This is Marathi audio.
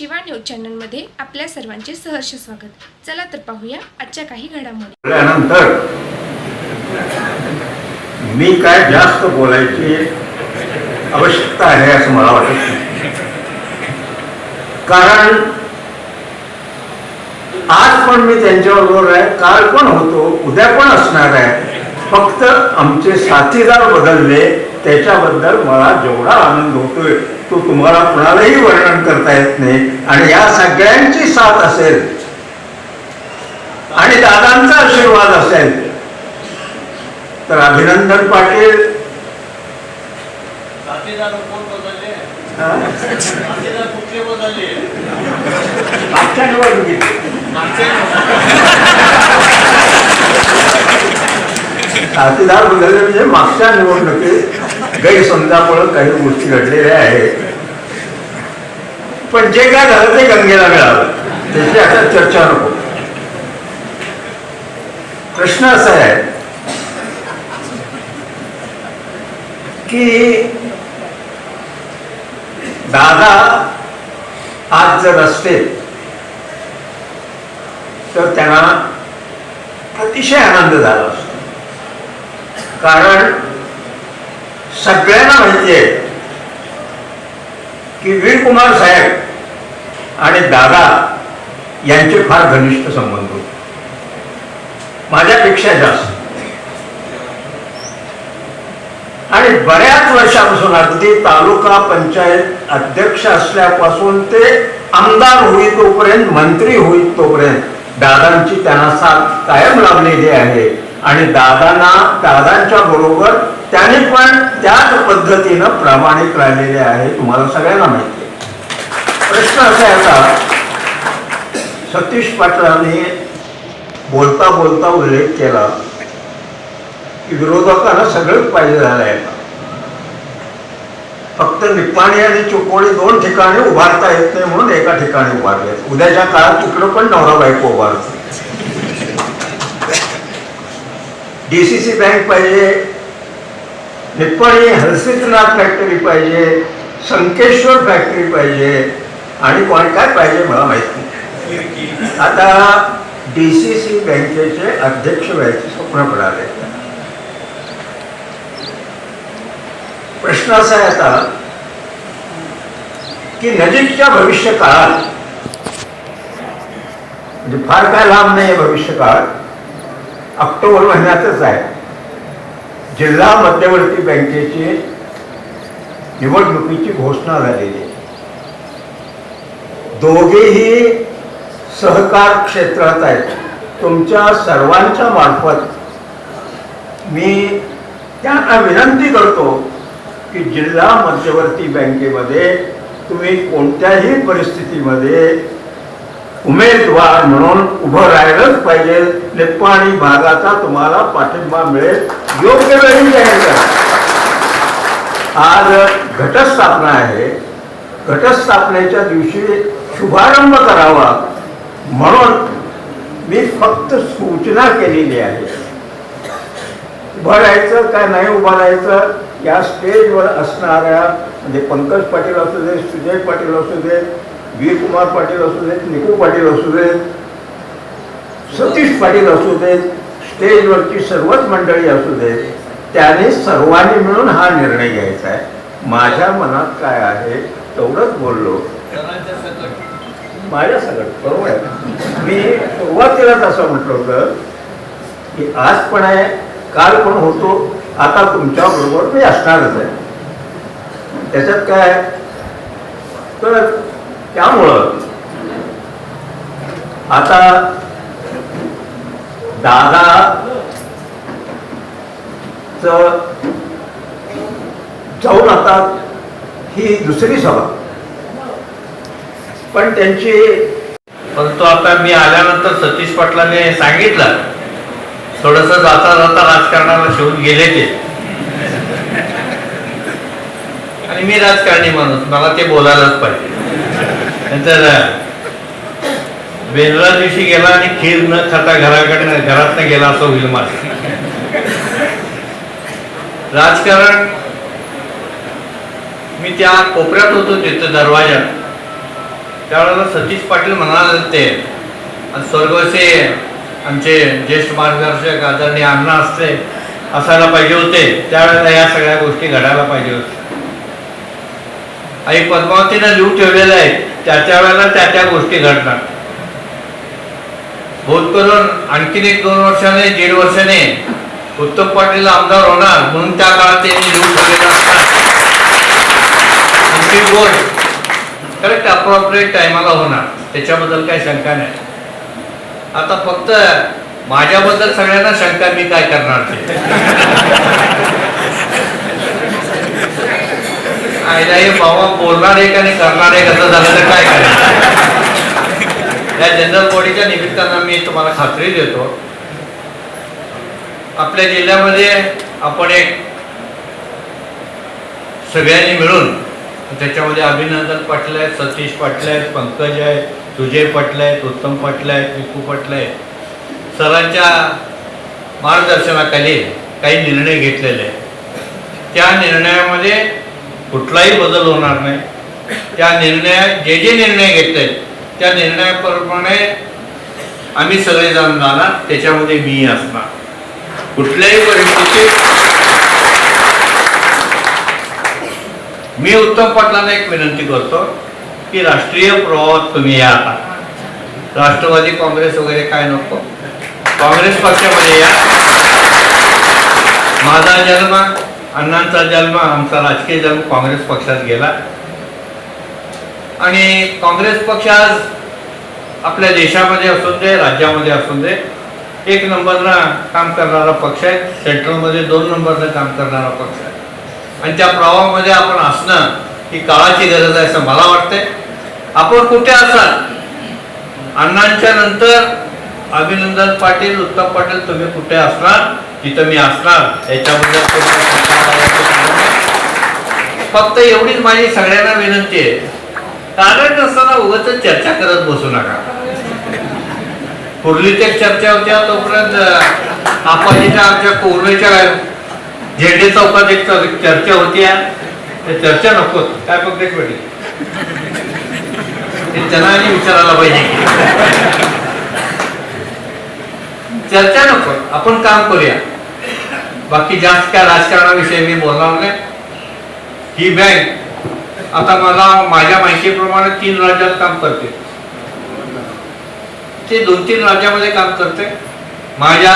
शिवा न्यूज चॅनलमध्ये आपल्या सर्वांचे सहर्ष स्वागत. चला तर पाहूया आजच्या काही घडामोडी. त्यानंतर मी काय जास्त बोलायची आवश्यकता आहे असं मला वाटत नाही. कारण आज पण मी त्यांच्याबरोबर आहे काल पण होतो उद्या पण असणार आहे. फक्त आमचे साथीदार बदलले त्याच्याबद्दल मला जेवढा आनंद होतोय तो तुम्हाला कुणालाही वर्णन करता येत नाही. आणि या सगळ्यांची साथ असेल आणि दादांचा आशीर्वाद असेल तर अभिनंदन पाटील. साथीदार मागच्या निवडणुकीत. बदलले म्हणजे मागच्या निवडणुकीत. गैरसमजामुळे काही गोष्टी घडलेल्या आहेत. पण जे काय झालं ते गंगेला मिळालं. त्याची आता चर्चा नको. प्रश्न असा आहे की दादा आज जर असते तर त्यांना अतिशय आनंद झाला असतो. कारण सगळ्यांना माहिती आहे की वीरकुमार साहेब आणि दादा यांचे फार घनिष्ठ संबंध होते. माझ्यापेक्षा जास्त. आणि बऱ्याच वर्षापासून अगदी तालुका पंचायत अध्यक्ष असल्यापासून ते आमदार होई तोपर्यंत मंत्री होई तोपर्यंत दादांची त्यांना साथ कायम लाभलेली आहे. आणि दादांना दादांच्या बरोबर त्याने पण त्याच पद्धतीनं प्रामाणिक राहिलेले आहे तुम्हाला सगळ्यांना माहिती आहे. प्रश्न असा आता सतीश पाटलांनी बोलता बोलता उल्लेख केला की विरोधकांना सगळंच पाहिजे झालं आहे. फक्त निपाणी आणि चुकवणी दोन ठिकाणी उभारता येत नाही म्हणून एका ठिकाणी उभारले उद्याच्या काळात तिकडं पण नवरा बायको उभारतो डीसीसी बँक पाहिजे निप्पाणी हर्षितनाथ फॅक्टरी पाहिजे संकेश्वर फॅक्टरी पाहिजे आणि कोण काय पाहिजे मला माहीत नाही. आता डी सी सी बँकेचे अध्यक्ष व्हायचे स्वप्न पडाले प्रश्न असा आहे आता की नजीकच्या भविष्य काळात म्हणजे फार काय लांब नाही भविष्य काळ ऑक्टोबर महिन्यातच आहे. जिल्हा मध्यवर्ती बँकेची निवडणुकीची घोषणा झालेली आहे. दोघेही सहकार क्षेत्रात आहेत. तुमच्या सर्वांच्या मार्फत मी त्यांना विनंती करतो की जिल्हा मध्यवर्ती बँकेमध्ये तुम्ही कोणत्याही परिस्थितीमध्ये उमेदवार म्हणून उभं राहिलंच पाहिजे. निप्पाणी भागाचा तुम्हाला पाठिंबा मिळेल. योग्य वेळी जाहीर करा. आज घटस्थापना आहे. घटस्थापनेच्या दिवशी शुभारंभ करावा. म्हणून मी फक्त सूचना केलेली आहे. उभं राहायचं काय नाही उभं राहायचं या स्टेजवर असणाऱ्या म्हणजे पंकज पाटील असू दे सुजय पाटील असू दे वीर कुमार पाटील असू देत निकू पाटील असू देत सतीश पाटील असू देत स्टेजवरची सर्वच मंडळी असू देत त्याने सर्वांनी मिळून हा निर्णय घ्यायचा आहे. माझ्या मनात काय आहे तेवढंच बोललो. माझ्या सगळं बरोबर आहे. मी सुरुवातीलाच असं म्हटलं होतं की आज पण आहे काल पण होतो आता तुमच्या बरोबर मी असणारच आहे. त्याच्यात काय तर त्यामुळं आता दादा जाऊन आता ही दुसरी सभा. पण त्यांची परंतु आता मी आल्यानंतर सतीश पाटलाने सांगितलं. थोडस जाता जाता राजकारणाला शिवून गेले ते. आणि मी राजकारणी माणूस मला ते बोलायलाच पाहिजे. नंतर बेंद्रा दिवशी गेला आणि खीर न खाता घराकडे घरातनं गेला असं होईल माझं राजकारण मी त्या कोपऱ्यात होतो तिथं दरवाज्यात त्यावेळेला सतीश पाटील म्हणाले ते आणि स्वर्गवासी आमचे ज्येष्ठ मार्गदर्शक आदरणीय अण्णा असते असायला पाहिजे होते. त्यावेळेला या सगळ्या गोष्टी घडायला पाहिजे होत्या. आई पद्मावतीनं लिहू ठेवलेल्या आहेत. त्याच्या वेळेला त्या त्या गोष्टी घडणार बोध करून आणखीन एक दोन वर्षाने दीड वर्षाने उत्तम पाटील आमदार होणार म्हणून त्या काळात त्यांनी लिहून ठेवलेला असणार. आणखी करेक्ट अप्रोप्रिएट टायमाला होणार. त्याच्याबद्दल काही शंका नाही. आता फक्त माझ्याबद्दल सगळ्यांना शंका मी काय करणार ते. कायदा हे बाबा बोलणार आहे का नाही करणार आहे कसं झालं तर काय करायचं या जनरल बॉडीच्या निमित्तानं मी तुम्हाला खात्री देतो. आपल्या जिल्ह्यामध्ये आपण एक सगळ्यांनी मिळून त्याच्यामध्ये अभिनंदन पाटील आहेत सतीश पाटील आहेत पंकज आहेत सुजय पाटील आहेत उत्तम पाटील आहेत विकू पाटील आहेत. सरांच्या मार्गदर्शनाखाली काही निर्णय घेतलेले आहेत. त्या निर्णयामध्ये कुठलाही बदल होणार नाही. त्या निर्णयात जे जे निर्णय घेतले त्या निर्णयाप्रमाणे आम्ही सगळेजण जाणार त्याच्यामध्ये मी असणार. कुठल्याही परिस्थितीत मी उत्तम पाटलांना एक विनंती करतो की राष्ट्रीय प्रवाहात तुम्ही या आता. राष्ट्रवादी काँग्रेस वगैरे काय नको. काँग्रेस पक्षामध्ये या. माझा जन्म अण्णांचा जन्म आमचा राजकीय जन्म काँग्रेस पक्षात गेला. आणि काँग्रेस पक्ष आज आपल्या देशामध्ये असून दे राज्यामध्ये असून दे एक नंबरनं काम करणारा पक्ष आहे. सेंट्रलमध्ये दोन नंबरनं काम करणारा पक्ष आहे. आणि त्या प्रवाहामध्ये आपण असणं ही काळाची गरज आहे असं मला वाटतंय. आपण कुठे असाल? अण्णांच्या नंतर अभिनंदन पाटील उत्तम पाटील तुम्ही कुठे असणार? तिथं मी असणार याच्याबद्दल फक्त एवढीच माझी सगळ्यांना विनंती आहे. कारण नसताना उगत चर्चा करत बसू नका. पुरली एक चर्चा होत्या तोपर्यंत आपाजीच्या आमच्या कोरवेच्या झेंडे चौकात एक चर्चा होती. त्या चर्चा नको काय पद्धत भेटली ते जनाने विचारायला पाहिजे. चर्चा नको. आपण काम करूया. बाकी जास्त काय राजकारणाविषयी मी बोलणार नाही. ही बँक आता मला माझ्या माहितीप्रमाणे तीन राज्यात काम करते. ते दोन तीन राज्यामध्ये काम करते. माझ्या